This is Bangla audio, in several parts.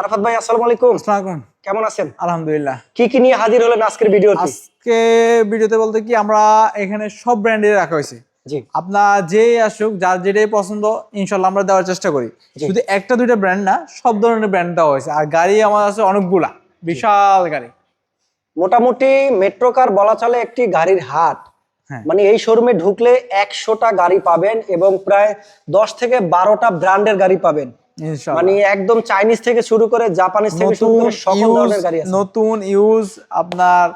আরাফাত ভাই আসসালামু আলাইকুম। আসসালামু কেমন আছেন? আলহামদুলিল্লাহ। কি কি নিয়ে হাজির হলেন আজকের ভিডিওতে? আজকে ভিডিওতে বলতে কি আমরা এখানে সব ব্র্যান্ডের রাখা হয়েছে। আপনার যেই আসুক যার যেটাই পছন্দ ইনশাল্লাহ আমরা দেওয়ার চেষ্টা করি। শুধু একটা দুইটা ব্র্যান্ড না সব ধরনের ব্র্যান্ড দেওয়া হয়েছে। আর গাড়ি আমার আছে অনেকগুলা বিশাল গাড়ি। মোটামুটি মেট্রো কার বলা চলে একটি গাড়ির হাট। হ্যাঁ। মানে এই শোরুমে ঢুকলে একশোটা গাড়ি পাবেন এবং প্রায় দশ থেকে বারোটা ব্র্যান্ডের গাড়ি পাবেন। মানে একদম চাইনিজ থেকে শুরু করে জাপানিজ থেকে শুরু করে সকল ধরনের গাড়ি আছে। নতুন ইউজ আপনার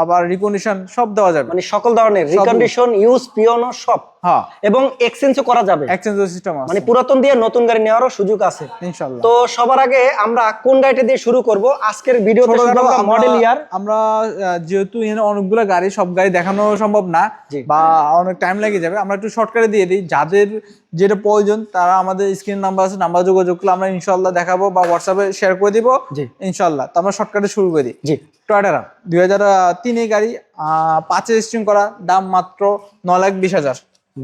আবার রিকন্ডিশন সব দেওয়া যাবে। মানে সকল ধরনের রিকন্ডিশন ইউজ পিওনো সব। হ্যাঁ। এবং এক্সচেঞ্জও করা যাবে। এক্সচেঞ্জ সিস্টেম আছে। মানে পুরাতন দিয়ে নতুন গাড়ি নেওয়ারও সুযোগ আছে। ইনশাল্লাহ তো সবার আগে আমরা কোন গাড়িটা দিয়ে শুরু করব? আজকের ভিডিওতে মডেল ইয়ার আমরা যেহেতু এখানে অনেকগুলো গাড়ি সব গাড়ি দেখানো সম্ভব না বা অনেক টাইম লেগে যাবে। আমরা একটু শর্টকাটে দিয়ে দিই। যাদের যেটা প্রয়োজন তারা আমাদের স্ক্রিন নাম্বার আছে নাম্বার যোগাযোগ করলে আমরা ইনশাল্লাহ দেখাবো বা হোয়াটসঅ্যাপে শেয়ার করে দিব। জি। ইনশাল্লাহ তো আমরা শর্টকাটে শুরু করে। দিই জি টয়টারা দুই হাজার তিনে গাড়ি পাঁচে রেজিস্ট্রিং করা দাম মাত্র ন লাখ বিশ হাজার।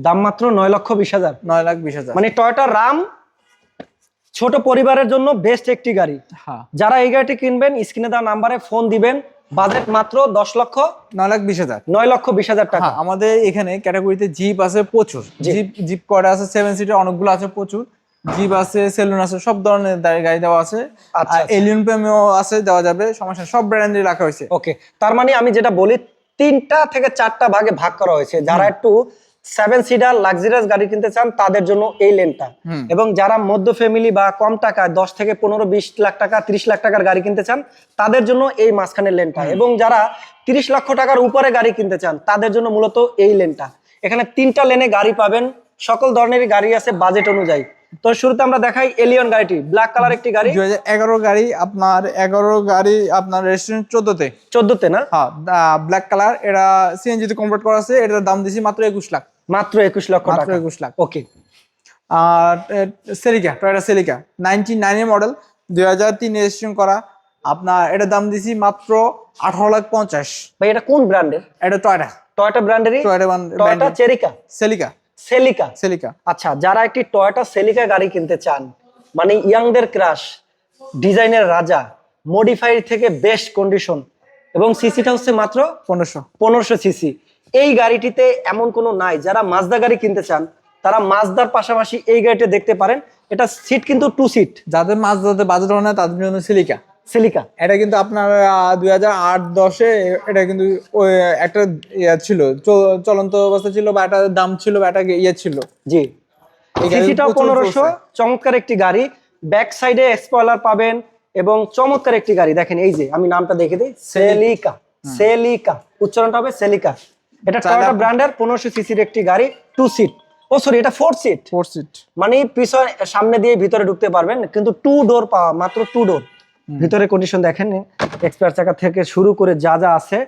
দাম মাত্র নয় লক্ষ বিশ হাজার। নয় লাখ বিশ হাজার। মানে টয়টা রাম ছোট পরিবারের জন্য বেস্ট একটি গাড়ি। হ্যাঁ। যারা এই গাড়িটি কিনবেন স্ক্রিনে দেওয়া নাম্বারে ফোন দিবেন বাজেট মাত্র দশ লক্ষ নয় লাখ বিশ হাজার। নয় লক্ষ বিশ হাজার টাকা। হ্যাঁ আমাদের এখানে ক্যাটাগরিতে জিপ আছে প্রচুর। জিপ জিপ কয়টা আছে সেভেন সিটার অনেকগুলো আছে প্রচুর। জিপ আছে সেলুন আছে সব ধরনের গাড়ি দেওয়া আছে। আচ্ছা, আর আচ্ছা। এলিয়ন প্রেমিও আছে দেওয়া যাবে সমস্যা সব ব্র্যান্ডে রাখা হয়েছে। ওকে তার মানে আমি যেটা বলি তিনটা থেকে চারটা ভাগে ভাগ করা হয়েছে। যারা একটু সেভেন সিটার লাক্সারিয়াস গাড়ি কিনতে চান তাদের জন্য এই লেনটা। এবং যারা মধ্য ফ্যামিলি বা কম টাকায় দশ থেকে পনেরো বিশ লাখ টাকা তিরিশ লাখ টাকার গাড়ি কিনতে চান তাদের জন্য এই মাঝখানের লেনটা। এবং যারা তিরিশ লক্ষ টাকার উপরে গাড়ি কিনতে চান তাদের জন্য মূলত এই লেনটা। এখানে তিনটা লেনে গাড়ি পাবেন সকল ধরনেরই গাড়ি আছে বাজেট অনুযায়ী। তো শুরুতে আমরা দেখাই এলিয়ন গাড়িটি ব্ল্যাক কালার একটি গাড়ি। দুই এগারো গাড়ি আপনার এগারো গাড়ি আপনার রেস্টুরেন্ট চোদ্দতে। চোদ্দতে না? হ্যাঁ ব্ল্যাক কালার এটা সিএনজি তে কনভার্ট করা আছে এটার দাম দিছি মাত্র একুশ লাখ। মাত্র একুশ লক্ষ মাত্র টাকা। একুশ লাখ। ওকে আর সেলিকা টয়টা সেলিকা নাইনটি নাইনের মডেল দুই হাজার তিন রেজিস্ট্রেশন করা। আপনার এটার দাম দিছি মাত্র আঠারো লাখ পঞ্চাশ। ভাই এটা কোন ব্র্যান্ডের এটা Toyota Toyota ব্র্যান্ডেরই Toyota Toyota Celica Celica Celica Celica আচ্ছা যারা একটি টয়োটা সেলিকা গাড়ি কিনতে চান মানে ইয়াংদের ক্রাশ ডিজাইনের রাজা মডিফাই থেকে বেস্ট কন্ডিশন এবং সিসিটা হচ্ছে মাত্র পনেরোশো। পনেরোশো সিসি এই গাড়িটিতে এমন কোনো নাই। যারা মাজদা গাড়ি কিনতে চান তারা মাজদার পাশাপাশি এই গাড়িটা দেখতে পারেন। এটা সিট কিন্তু টু সিট যাদের যাদের বাজেট হয় না তাদের জন্য সিলিকা সিলিকা এটা কিন্তু আপনার দুই হাজার আট দশে এটা কিন্তু একটা ইয়ে ছিল। চলন্ত অবস্থা ছিল বা একটা দাম ছিল বা একটা ইয়ে ছিল। জি। সিসিটাও পনেরোশো চমৎকার একটি গাড়ি। ব্যাক সাইডে স্পয়লার পাবেন এবং চমৎকার একটি গাড়ি। দেখেন এই যে আমি নামটা দেখে দিই। সেলিকা সেলিকা উচ্চারণটা হবে সেলিকা এটা টয়োটা ব্র্যান্ডের পনেরোশো সিসির একটি গাড়ি টু সিট ও সরি এটা ফোর সিট ফোর সিট মানে পিছনে সামনে দিয়ে ভিতরে ঢুকতে পারবেন কিন্তু টু ডোর পাওয়া মাত্র টু ডোর ভিতরে কন্ডিশন দেখেন এক্সপায়ার চাকা থেকে শুরু করে যা যা আছে।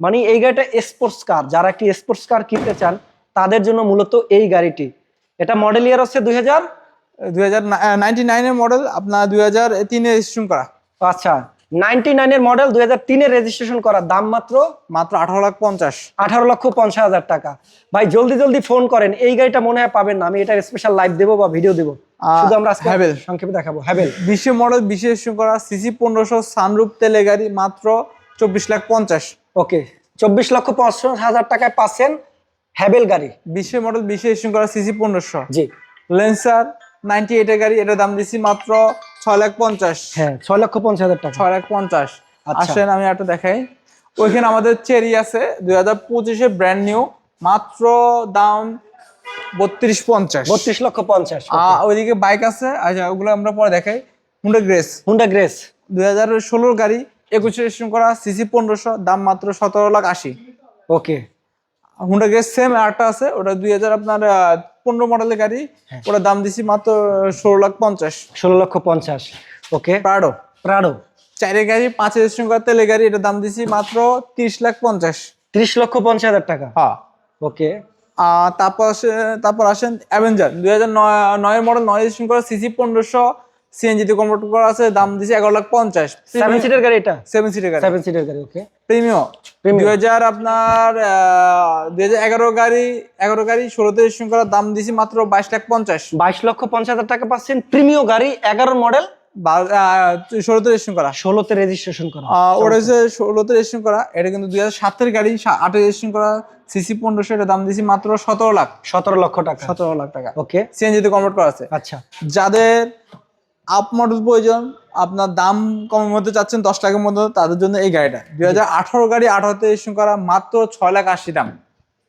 মানে এই গাড়িটা স্পোর্টস কার যারা একটি স্পোর্টস কার কিনতে চান তাদের জন্য মূলত এই গাড়িটি। এটা মডেল ইয়ার হচ্ছে দুই হাজার? দুই হাজার নাইনটি নাইনের মডেল আপনার দুই হাজার তিনে রেজিস্ট্রেশন করা। আচ্ছা। নাইনটি নাইনের মডেল দুই হাজার তিনের রেজিস্ট্রেশন করা দাম মাত্র মাত্র আঠারো লাখ পঞ্চাশ। আঠারো লক্ষ পঞ্চাশ হাজার টাকা। ভাই জলদি জলদি ফোন করেন। এই গাড়িটা মনে হয় পাবেন না। আমি এটা স্পেশাল লাইভ দেবো বা ভিডিও দেবো। শুধু আমরা হ্যাভেল। সংক্ষেপে দেখাবো। হ্যাভেল বিশে মডেল বিশে করা সিসি পনেরোশো সানরূপ তেলে গাড়ি মাত্র চব্বিশ লাখ পঞ্চাশ। ওকে চব্বিশ লক্ষ পঞ্চাশ হাজার টাকায় পাচ্ছেন হ্যাভেল গাড়ি। বিশে মডেল বিশে রেজিস্ট্রেশন করা সিসি পনেরোশো। জি। লেন্সার নাইনটি এইটের গাড়ি এটার দাম দিচ্ছি মাত্র ছয় লাখ পঞ্চাশ। হ্যাঁ ছয় লক্ষ পঞ্চাশ হাজার টাকা। ছয় লাখ পঞ্চাশ। আচ্ছা। আসেন আমি একটা দেখাই। ওইখানে আমাদের চেরি আছে দুই হাজার পঁচিশে ব্র্যান্ড নিউ মাত্র দাম বত্রিশ পঞ্চাশ। বত্রিশ লক্ষ পঞ্চাশ ওইদিকে বাইক আছে আচ্ছা ওগুলো আমরা পরে দেখাই। হুন্ডা গ্রেস হুন্ডা গ্রেস দুই হাজার ষোলোর গাড়ি একুশে রেজিস্ট্রেশন করা সিসি পনেরোশো দাম মাত্র সতেরো লাখ আশি। ওকে। হুন্ডা গ্রেস সেম আরেকটা আছে ওটা দুই হাজার আপনার পনেরো মডেলের গাড়ি ওটা ওটার দাম দিছি মাত্র ষোলো লাখ পঞ্চাশ। ষোলো লক্ষ পঞ্চাশ। ওকে। প্রাডো প্রাডো চারে গাড়ি পাঁচ রেজিস্ট্রেশন করা তেলের গাড়ি এটা দাম দিছি মাত্র তিরিশ লাখ পঞ্চাশ। ত্রিশ লক্ষ পঞ্চাশ হাজার টাকা? হ্যাঁ। ওকে। আহ, তারপর আসে- তারপর আসেন অ্যাভেঞ্জার দুই হাজার নয় নয় মডেল নয় রেজিস্ট্রেশন করা সিসি পনেরোশো সিএনজি তে কনভার্ট করা আছে দাম দিছে এগারো লাখ পঞ্চাশ। সেভেন সিটের গাড়ি এটা? সেভেন সিটের গাড়ি। সেভেন সিটের গাড়ি ওকে Premium। দুই হাজার আপনার দুই হাজার এগারো গাড়ি এগারো গাড়ি ষোলোতে রেজিস্ট্রেশন করার দাম দিছি মাত্র বাইশ লাখ পঞ্চাশ। বাইশ লক্ষ পঞ্চাশ হাজার টাকা পাচ্ছেন প্রিমিয় গাড়ি এগারো মডেল। ষোলোতে রেজিস্ট্রেশন করা। ষোলোতে রেজিস্ট্রেশন করা। ওটা হচ্ছে ষোলোতে রেজিস্ট্রেশন করা। এটা কিন্তু দুই হাজার সাতের গাড়ি আটে রেজিস্ট্রেশন করা। সিসি পনেরোশো এটা দাম দিয়েছি মাত্র সতেরো লাখ। সতেরো লক্ষ টাকা। সতেরো লাখ টাকা। ওকে সিএনজিতে কনভার্ট করা আছে। আচ্ছা। যাদের আপ মডেল প্রয়োজন আপনার দাম কমের মধ্যে চাচ্ছেন দশ লাখের মধ্যে তাদের জন্য এই গাড়িটা। দুই হাজার আঠারো গাড়ি আঠারোতে রেজিস্ট্রেশন করা মাত্র ছয় লাখ আশি দাম।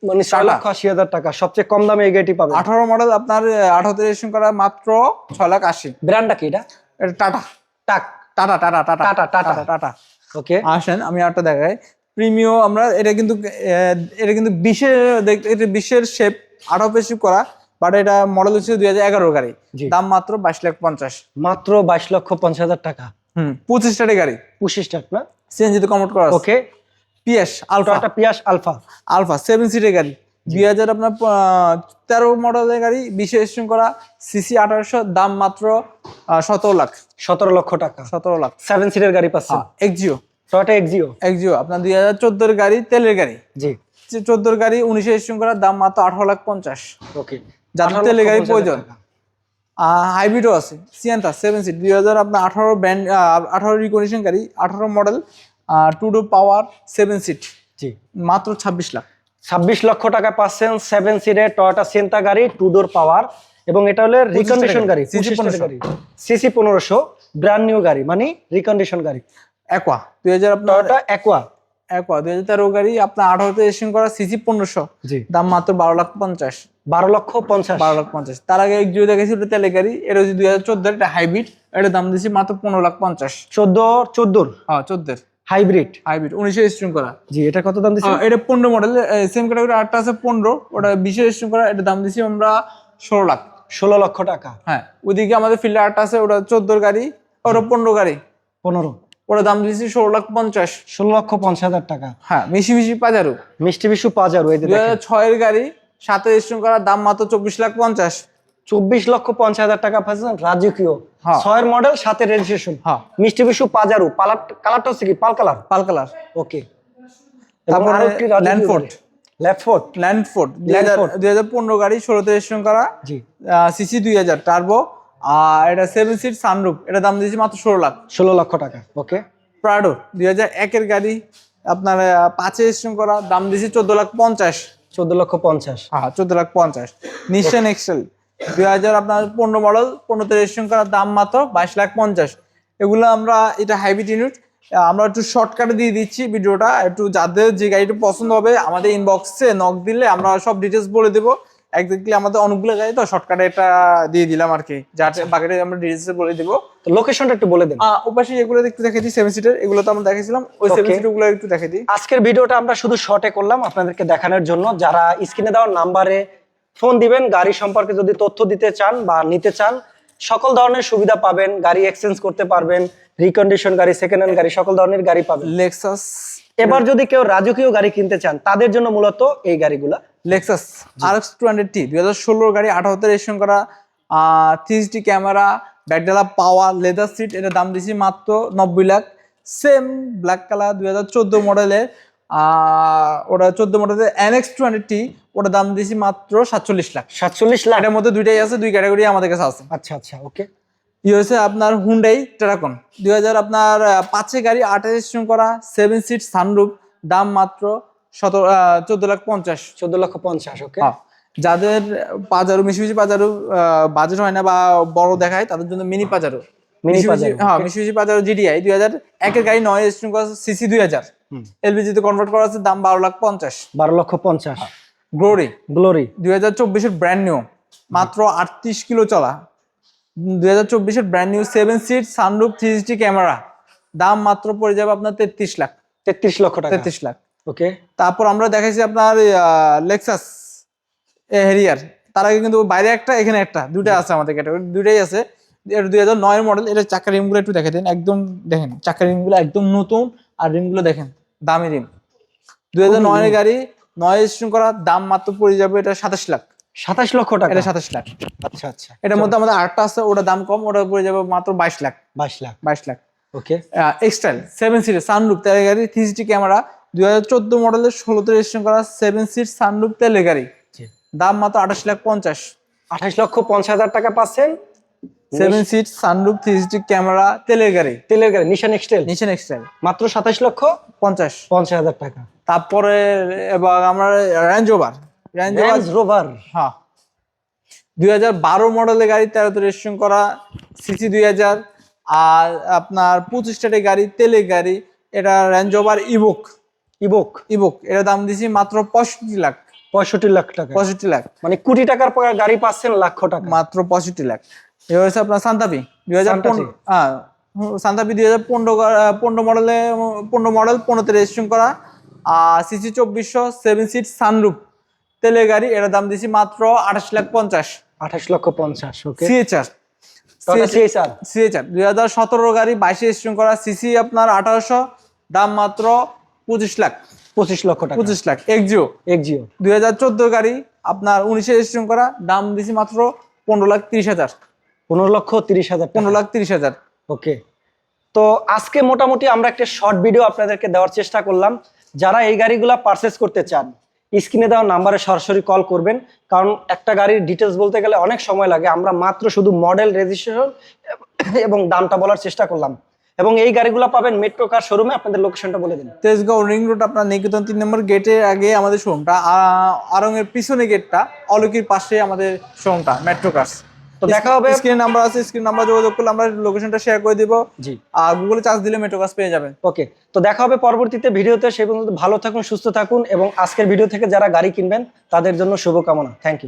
মানে ছয় লাখ। আশি হাজার টাকা সবচেয়ে কম দামে এই গাড়িটি পাবেন। আঠারো মডেল আপনার আঠারোতে রেজিস্ট্রেশন করা মাত্র ছয় লাখ আশি। ব্র্যান্ডটা কি এটা? এটা টাটা। টাক। টাটা টাটা টাটা। টাটা, টাটা। টাটা ওকে। আসেন আমি আরেকটা দেখাই। প্রিমিও আমরা এটা কিন্তু এটা কিন্তু বিশের দেখতে এটা বিশের শেপ আঠারো পেশি করা। বাট এটা মডেল হচ্ছে দুই হাজার এগারো গাড়ি। দাম মাত্র বাইশ লাখ পঞ্চাশ। মাত্র বাইশ লক্ষ পঞ্চাশ হাজার টাকা। হুম পঁচিশ টাকার গাড়ি। পঁচিশ স্টার্ট না সিএনজিতে কনভার্ট করা okay. PS Alpha Toyota Prius Alpha Alpha seven সিটের গাড়ি। দুই হাজার আপনার তেরো মডেলের গাড়ি বিশে করা সিসি আঠারোশো দাম মাত্র সতেরো লাখ। সতেরো লক্ষ টাকা। সতেরো লাখ। সেভেন সিটের গাড়ি পাচ্ছেন এক্সিও টয়োটা এক্সিও এক্সিও আপনার দুই হাজার চোদ্দোর গাড়ি তেলের গাড়ি। জি। চোদ্দোর গাড়ি উনিশে রেজিস্ট্রেশন করার দাম মাত্র আঠারো লাখ পঞ্চাশ। ওকে। যাদের তেলের গাড়ি প্রয়োজন। হাইব্রিডও আছে সিয়ান্তা সেভেন সিট দুই হাজার আপনার আঠারো ব্র্যান্ড আঠারো রিকন্ডিশন গাড়ি আঠারো model two door power seven seat জি। মাত্র ছাব্বিশ লাখ। ছাব্বিশ লক্ষ টাকা পাচ্ছেন সেভেন সিটের টয়োটা সিয়েন্তা গাড়ি টু ডোর পাওয়ার এবং এটা হলো রিকন্ডিশন গাড়ি সিসি 1500 গাড়ি। সিসি পনেরোশো ব্র্যান্ড নিউ গাড়ি মানে রিকন্ডিশন গাড়ি। একোয়া দুই হাজার আপনার অ্যাকোয়া একোয়া দুই হাজার তেরো গাড়ি আপনার আঠারোতে রেজিস্ট্রেশন করা সিসি পনেরোশো। দাম মাত্র বারো লাখ পঞ্চাশ। বারো লক্ষ পঞ্চাশ। বারো লাখ পঞ্চাশ। তার আগে একজিও দেখেছি ওটা তেলের গাড়ি। এটা হচ্ছে দুই হাজার চোদ্দোর এটা হাইব্রিড এটা দাম দিয়েছি মাত্র পনেরো লাখ পঞ্চাশ। চোদ্দ চোদ্দোর? হ্যাঁ চোদ্দের। হাইব্রিড হাইব্রিড উনিশে রেজিস্ট্রেশন করা। জি এটা কত দাম দিচ্ছে আহ, এটা পনেরো মডেল সেম ক্যাটাগরি আটটা আছে পনেরো। ওটা বিশে রেজিস্ট্রেশন করা এটা দাম দিছি আমরা ষোলো লাখ। ষোলো লক্ষ টাকা। হ্যাঁ ওইদিকে আমাদের ফিল্ডে আটটা আছে ওটা চোদ্দোর গাড়ি ওটা পনেরো গাড়ি। পনেরো। ওটা দাম দিয়েছি ষোলো লাখ পঞ্চাশ। ষোলো লক্ষ পঞ্চাশ হাজার টাকা। হ্যাঁ মিশি মিশি পাজারো। মিষ্টি বিশু পাজারো এই দুই হাজার ছয়ের গাড়ি সাথে রেজিস্ট্রেশন করার দাম মাত্র চব্বিশ লাখ পঞ্চাশ। চব্বিশ লক্ষ পঞ্চাশ হাজার টাকা পাচ্ছেন রাজকীয়। হ্যাঁ। ছয়ের মডেল সাথে রেজিস্ট্রেশন। হ্যাঁ। মিষ্টি বিশু পাজারু পালার কালারটা হচ্ছে কি? Pearl colour? Pearl colour. Okay. তারপরে ল্যান্ডফোর্ড ল্যান্ডফোর্ড ল্যান্ডফোর্ড। দুই হাজার পনেরো গাড়ি ষোলোতে রেজিস্ট্রেশন করা। জি। সিসি দুই হাজার টার্বো আর এটা সেভেন সিট সানরুফ এটা দাম দিয়েছি মাত্র ষোলো লাখ। ষোলো লক্ষ টাকা ওকে প্রাডো দুই হাজার একের গাড়ি আপনার পাঁচে রেজিস্ট্রেশন করা দাম দিয়েছি চোদ্দ লাখ পঞ্চাশ। চোদ্দ লক্ষ পঞ্চাশ। হ্যাঁ চোদ্দ লাখ পঞ্চাশ। নিশান এক্সেল দুই হাজার আপনার পনেরো মডেল পনেরোতে রেজিস্ট্রেশন করার দাম মাত্র বাইশ লাখ পঞ্চাশ। এগুলো আমরা এটা হাইব্রিড ইউনিট আমরা একটু শর্টকাটে দিয়ে দিচ্ছি ভিডিওটা একটু যাদের যে গাড়িটা পছন্দ হবে আমাদের ইনবক্সে নক দিলে আমরা সব ডিটেলস বলে দেবো। একদিকে আমাদের অনেকগুলো গাড়ি তো শর্টকাটে এটা দিয়ে দিলাম আর কি। যার বাকিটা আমরা ডিটেলস বলে দিব। তো লোকেশনটা একটু বলে দেন। ওপাশে এগুলো একটু দেখেছি সেভেন সিটার এগুলো তো আমরা দেখেছিলাম ওই সেভেন সিটারগুলো একটু দেখে দিই। আজকের ভিডিওটা আমরা শুধু শর্টে করলাম আপনাদেরকে দেখানোর জন্য। যারা স্ক্রিনে দেওয়া নাম্বারে ফোন দিবেন গাড়ি সম্পর্কে যদি তথ্য দিতে চান বা নিতে চান সকল ধরনের সুবিধা পাবেন গাড়ি এক্সচেঞ্জ করতে পারবেন রিকন্ডিশন গাড়ি সেকেন্ড হ্যান্ড গাড়ি সকল ধরনের গাড়ি পাবেন। লেক্সাস এবার যদি কেউ রাজকীয় গাড়ি কিনতে চান তাদের জন্য মূলত এই গাড়িগুলা। Lexus RX two hundred t দুই হাজার ষোলোর গাড়ি আঠারোতে রেজিস্ট্রেশন করা থ্রি টি ক্যামেরা ব্যাকডালা পাওয়ার লেদার সিট এটার দাম দিয়েছি মাত্র নব্বই লাখ। সেম ব্ল্যাক কালার দুই হাজার চোদ্দ মডেলের ওটা চোদ্দ মডেলের এনএক্স টু হান্ড্রেড টি ওটা দাম দিয়েছি মাত্র সাতচল্লিশ লাখ। সাতচল্লিশ লাখ? এটার মধ্যে দুইটাই আছে দুই ক্যাটাগরি আমাদের কাছে আছে। আচ্ছা আচ্ছা ওকে ইউএসএ আপনার হুন্ডাই টেরাকন দুই হাজার আপনার পাঁচে গাড়ি আটে রেজিস্ট্রেশন করা সেভেন সিট সানরুফ দাম মাত্র সতেরো চোদ্দ লাখ পঞ্চাশ। চোদ্দ লক্ষ পঞ্চাশ ওকে হ্যাঁ। যাদের পাজারো মিশি মিশি পাজারো বাজেট হয় না বা বড় দেখায় তাদের জন্য মিনি পাজারো মিশি মিশি- হ্যাঁ okay. মিশি মিশি পাজারো জিডিআই দুই হাজার একের গাড়ি নয় রেজিস্ট্রেশন করা সিসি দুই হাজার। এলপিজি তে কনভার্ট করা আছে দাম বারো লাখ পঞ্চাশ। বারো লক্ষ পঞ্চাশ। গ্লোরি গ্লোরি দুই হাজার চব্বিশের ব্র্যান্ড নিউ মাত্র আটত্রিশ কিলো চলা। দুই হাজার চব্বিশের brand new seven seat sunroof three sixty camera দাম মাত্র পড়ে যাবে আপনার তেত্রিশ লাখ। তেত্রিশ লক্ষ টাকা। তেত্রিশ লাখ। ওকে তারপর আমরা দেখাইছি আপনার লেক্সাস হেরিয়ার তার আগে কিন্তু বাইরে একটা এখানে একটা। দুইটা আছে আমাদের ক্যাটাগরি দুইটাই আছে। এটা দুই হাজার নয়ের মডেল এটা চাকার রিমগুলো একটু দেখে দিন। একদম দেখেন চাকার রিমগুলো একদম নতুন। আর রিমগুলো দেখেন দামি রিম। দুই হাজার নয়ের গাড়ি নয় রেজিস্ট্রেশন করা দাম মাত্র পড়ে যাবে এটা সাতাশ লাখ। সাতাশ লক্ষ টাকা? এটা সাতাশ লাখ। আচ্ছা আচ্ছা। এটার মধ্যে আমাদের আটটা আছে ওটা দাম কম ওটা পড়ে যাবে মাত্র বাইশ লাখ। বাইশ লাখ। বাইশ লাখ। ওকে। এক্সটাইল সেভেন সিটের সানরুপ তেলের গাড়ি থ্রি সিটি ক্যামেরা দুই হাজার চোদ্দ মডেলের ষোলোতে রেজিস্ট্রেশন করা সেভেন সিট সানরুপ তেলের গাড়ি। দাম মাত্র আঠাশ লাখ পঞ্চাশ। আঠাশ লক্ষ পঞ্চাশ হাজার টাকা পাচ্ছেন। Seven seat sunroof three sixty camera তেলের গাড়ি তেলের গাড়ি নিশান এক্সটেল নিশান এক্সটাইল মাত্র সাতাশ লক্ষ পঞ্চাশ। পঞ্চাশ হাজার টাকা। তারপরে এবার আমরা Range Over Range Over Rover হ্যাঁ। দুই হাজার বারো মডেলের গাড়ি তেরোতে রেজিস্ট্রেশন করা সিসি দুই হাজার। আর আপনার পঁচিশ স্টারের গাড়ি তেলের গাড়ি এটা Range Over Evoque Evoque Evoque এটার দাম দিছি মাত্র পঁয়ষট্টি লাখ। পঁয়ষট্টি লাখ টাকা। পঁয়ষট্টি লাখ। মানে কোটি টাকার পর গাড়ি পাচ্ছেন লাখ টাকা। মাত্র পঁয়ষট্টি লাখ। এবার হচ্ছে আপনার সান্তাপি দুই হাজার সান্তাপি। হ্যাঁ সান্তাপি দুই হাজার পনেরো পনেরো মডেলে পনেরো মডেল পনেরোতে রেজিস্ট্রেশন করা। আর সিসি চব্বিশশো সেভেন সিট সানরুপ তেলের গাড়ি এটার দাম দিছি মাত্র আঠাশ লাখ পঞ্চাশ। আঠাশ লক্ষ পঞ্চাশ ওকে। সিএচআর সিএচআর দুই হাজার সতেরো গাড়ি বাইশে রেজিস্ট্রেশন করা। সিসি আপনার আঠারোশো দাম মাত্র পঁচিশ লাখ। পঁচিশ লক্ষ টাকা। পঁচিশ লাখ এক্সিও এক্সিও দুই হাজার চোদ্দ গাড়ি আপনার উনিশে রেজিস্ট্রেশন করা। দাম দিছি মাত্র পনেরো লাখ তিরিশ হাজার। পনেরো লক্ষ তিরিশ হাজার পনেরো লাখ তিরিশ হাজার। ওকে। তো আজকে মোটামুটি আমরা একটা শর্ট ভিডিও আপনাদেরকে দেওয়ার চেষ্টা করলাম। যারা এই গাড়িগুলা পারচেস করতে চান স্ক্রিনে দেওয়া নাম্বারে সরাসরি কল করবেন। কারণ একটা গাড়ির ডিটেলস বলতে গেলে অনেক সময় লাগে। আমরা মাত্র শুধু মডেল রেজিস্ট্রেশন এবং দামটা বলার চেষ্টা করলাম। এবং এই গাড়িগুলো পাবেন মেট্রো কার শোরুমে আপনাদের লোকেশনটা বলে দিন। তেজগাঁও রিং রোড আপনার নিকেতন তিন নম্বর গেটের আগে আমাদের শোরুমটা আরঙের পিছনে গেটটা অলকির পাশে আমাদের শোরুমটা মেট্রো কার্স তো দেখা হবে। স্ক্রিন নাম্বার আছে স্ক্রিন নাম্বার যোগাযোগ করলে আমরা লোকেশনটা শেয়ার করে দিব। জি। আর গুগলে চার্জ দিলে মেট্রো কার্স পেয়ে যাবেন ওকে তো দেখা হবে পরবর্তীতে ভিডিওতে। সেই পর্যন্ত ভালো থাকুন সুস্থ থাকুন এবং আজকের ভিডিও থেকে যারা গাড়ি কিনবেন তাদের জন্য শুভকামনা। Thank you